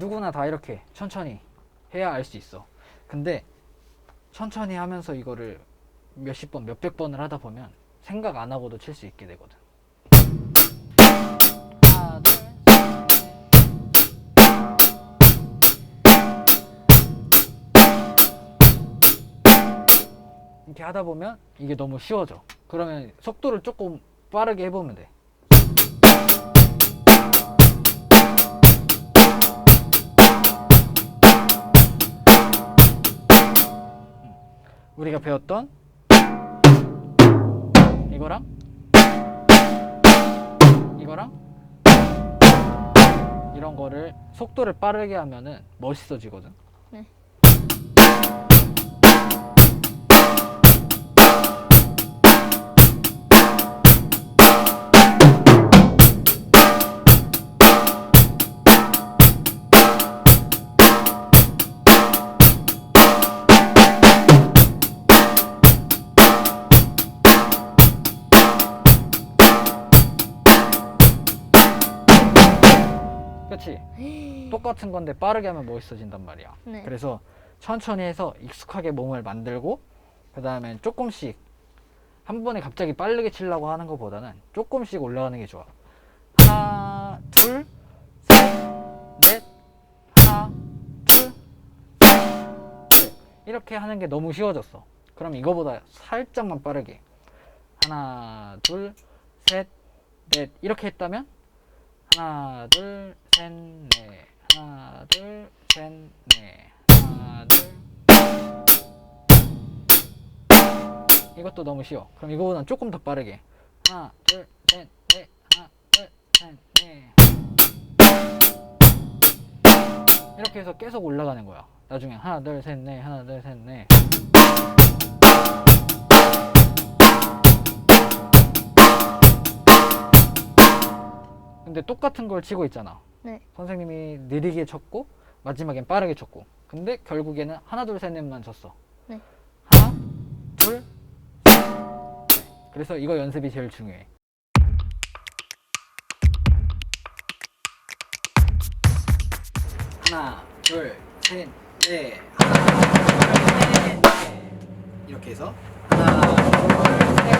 하나하나 다 이렇게 천천히 해야 알 수 있어. 근데 천천히 하면서 이거를 몇십 번, 몇백 번을 하다 보면 생각 안 하고도 칠 수 있게 되거든. 하나, 둘, 이렇게 하다 보면 이게 너무 쉬워져. 그러면 속도를 조금 빠르게 해보면 돼. 우리가 배웠던 이거랑 이거랑 이런 거를 속도를 빠르게 하면은 멋있어지거든. 네. 그렇지? 똑같은 건데 빠르게 하면 멋있어진단 말이야. 네. 그래서 천천히 해서 익숙하게 몸을 만들고 그 다음에 조금씩 한 번에 갑자기 빠르게 치려고 하는 것보다는 조금씩 올라가는 게 좋아. 하나, 둘, 셋, 넷, 하나, 둘, 셋, 넷. 이렇게 하는 게 너무 쉬워졌어. 그럼 이거보다 살짝만 빠르게 하나, 둘, 셋, 넷 이렇게 했다면 하나, 둘, 셋, 넷. 하나, 둘, 셋, 넷. 하나, 둘. 이것도 너무 쉬워. 그럼 이거보다는 조금 더 빠르게. 하나, 둘, 셋, 넷. 하나, 둘, 셋, 넷. 이렇게 해서 계속 올라가는 거야. 나중에 하나, 둘, 셋, 넷. 하나, 둘, 셋, 넷. 근데 똑같은 걸 치고 있잖아. 네. 선생님이 느리게 쳤고 마지막엔 빠르게 쳤고 근데 결국에는 하나 둘 셋 넷만 쳤어 네. 하나 둘셋 넷. 그래서 이거 연습이 제일 중요해 하나 둘 셋 넷 하나 둘 셋 넷 이렇게 해서 하나 둘 셋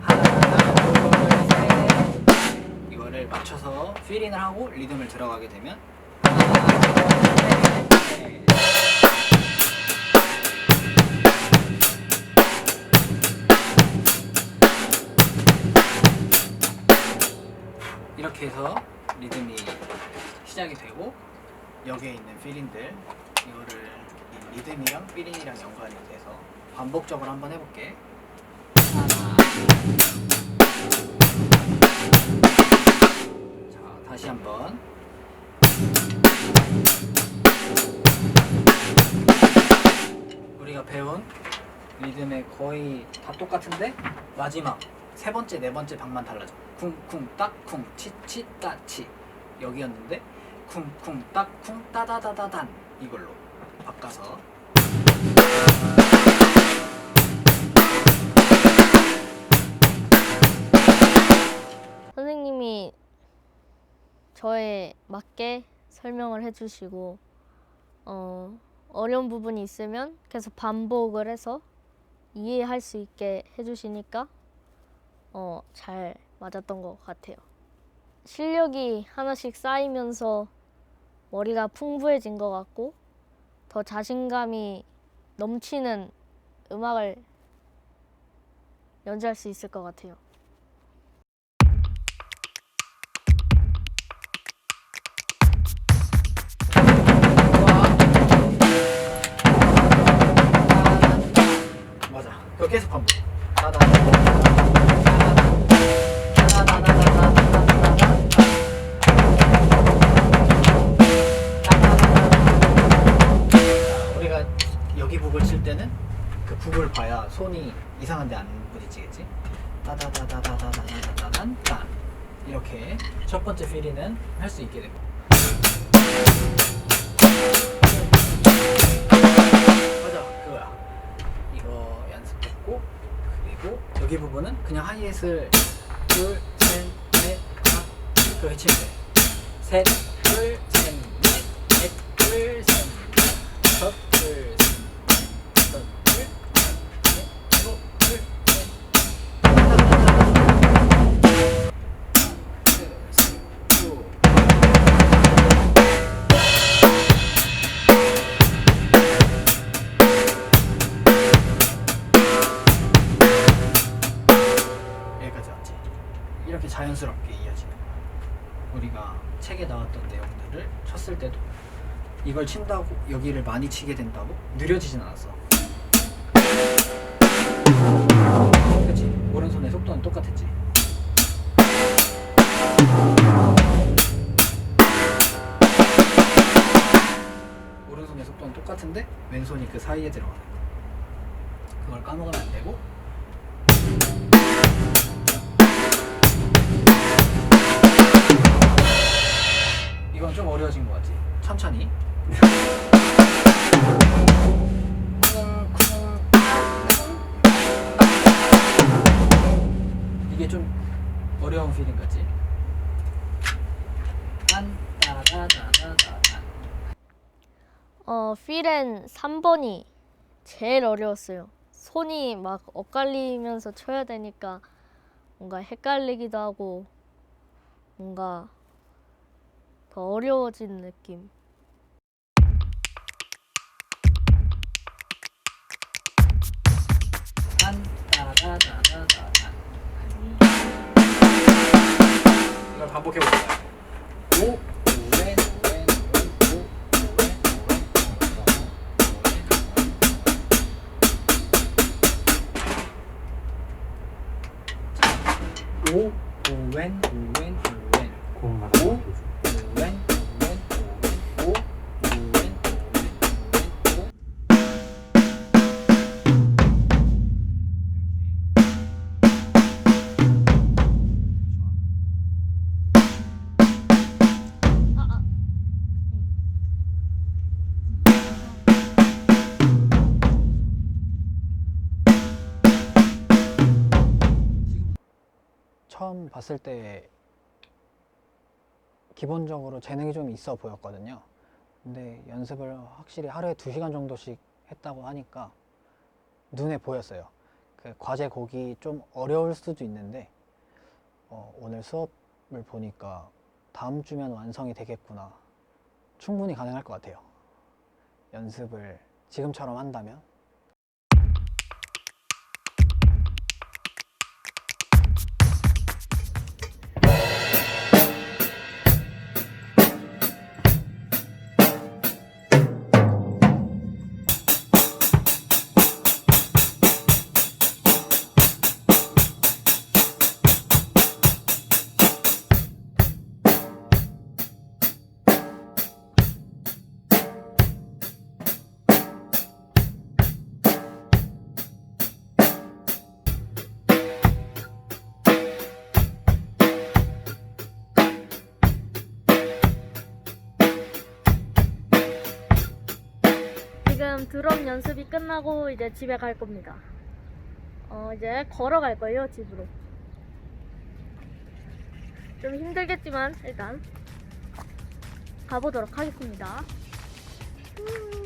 하나 둘셋 이거 를 맞춰서 필인을 하고 리듬을 들어가게 되면. 이렇게 해서 리듬이 시작이 되고 여기에 있는 필인들 이거를 이 리듬이랑 필인이랑 연관이 돼서 반복적으로 한번 해볼게 한번. 우리가 배운 리듬의 거의 다 똑같은데 마지막 세 번째, 네 번째 방만 달라져. 쿵쿵 딱쿵 치치 따치 여기였는데 쿵쿵 딱쿵 따다다다단 이걸로 바꿔서 선생님이 저에 맞게 설명을 해주시고 어, 어려운 부분이 있으면 계속 반복을 해서 이해할 수 있게 해주시니까 어, 잘 맞았던 것 같아요. 실력이 하나씩 쌓이면서 머리가 풍부해진 것 같고 더 자신감이 넘치는 음악을 연주할 수 있을 것 같아요. 계속 반복. 우리가 여기 북을 칠 때는 그 북을 봐야 손이 이상한데 안 부딪히겠지. 따다다다다다다다다단 딴 이렇게 첫 번째 필이는 할 수 있게. 맞 잡고 그리고 여기 부분은 그냥 하이햇을 둘, 셋, 넷, 하나, 그렇게 치면 셋, 둘, 셋, 넷, 넷, 둘, 셋, 넷, 다. 우리가 책에 나왔던 내용들을 쳤을 때도 이걸 친다고 여기를 많이 치게 된다고 느려지진 않았어. 그치? 오른손의 속도는 똑같았지. 오른손의 속도는 똑같은데 왼손이 그 사이에 들어가는 거. 그걸 까먹으면 안 되고 이건 좀 어려워진 것 같지? 천천히. 이게 좀 어려운 필링 같지? 어, 필엔 3번이 제일 어려웠어요. 손이 막 엇갈리면서 쳐야 되니까 뭔가 헷갈리기도 하고 뭔가 더 어려워진 느낌. 이걸 반복해 볼까요? 오, 오, 오웬, 오웬. 오, 오웬, 오웬, 오웬. 공 오, 오웬, 오웬, 오웬. 오, 오웬, 오웬, 오웬. 오. 처음 봤을 때 기본적으로 재능이 좀 있어 보였거든요. 근데 연습을 확실히 하루에 두 시간 정도씩 했다고 하니까 눈에 보였어요. 그 과제 곡이 좀 어려울 수도 있는데 어, 오늘 수업을 보니까 다음 주면 완성이 되겠구나. 충분히 가능할 것 같아요. 연습을 지금처럼 한다면 드럼 연습이 끝나고 이제 집에 갈 겁니다. 어, 이제 걸어갈 거예요, 집으로. 좀 힘들겠지만, 일단, 가보도록 하겠습니다. 음.